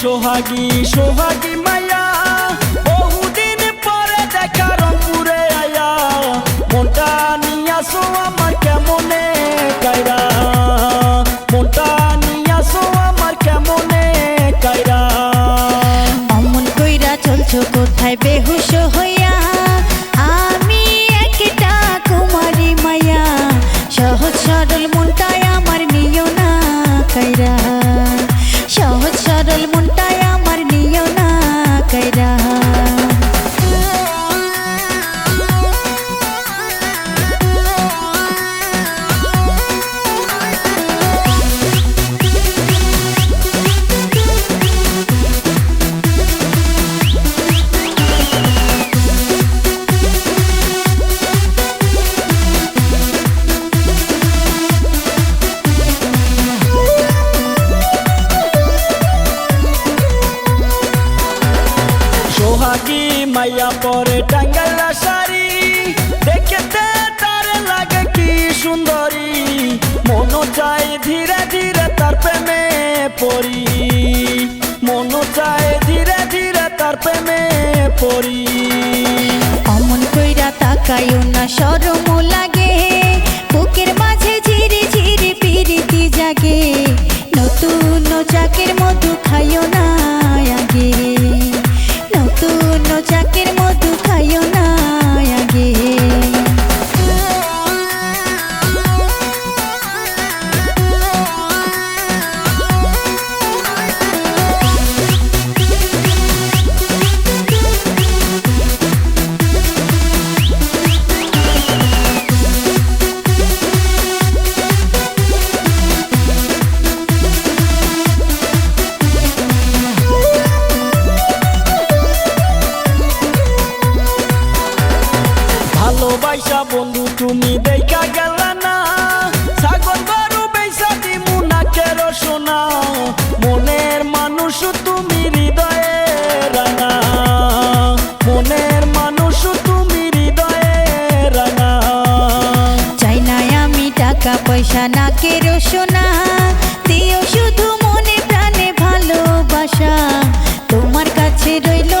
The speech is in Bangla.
সোহাগী সোহাগী মায়া, বহুদিন পরে দেখা রংপুরে আয়া। মনটা নিয়াসো আমার কেমনে কায়রা। মনটা নিয়াসো আমার কেমনে কায়রা। অমন কইরা চলছো, কোথায় বেহুশ হইয়া? আমি একটা কুমারী মায়া। সহজ সরল মনটাই আমার নিও না কাইরা সহজ সরল মনটাই মাইয়া পরে টাঙ্গালা শাড়ি। দেখতে তার লাগে কি সুন্দরী। মন চাই ধীরে ধীরে তার প্রেমে পড়ি। মন চাই ধীরে ধীরে তার প্রেমে পড়ি। অমন কইরা তাকাইও না, শরম লাগে। বুকের মাঝে ঝিরি ঝিরি পিরিতি জাগে। নতুন চাকের মধু খাইও না আগে। নতুন চাকের মতো খাইও না। ভালোবাসা বন্ধু, তুমি দেখা গেল না। ছাগল গরু বেসা দিমু না কেরো সোনা। মনের মানুষ তুমি তুমি আমি টাকা, পয়সা না কেরো সোনা। দিও শুধু মনে প্রাণে ভালোবাসা। তোমার কাছে রইল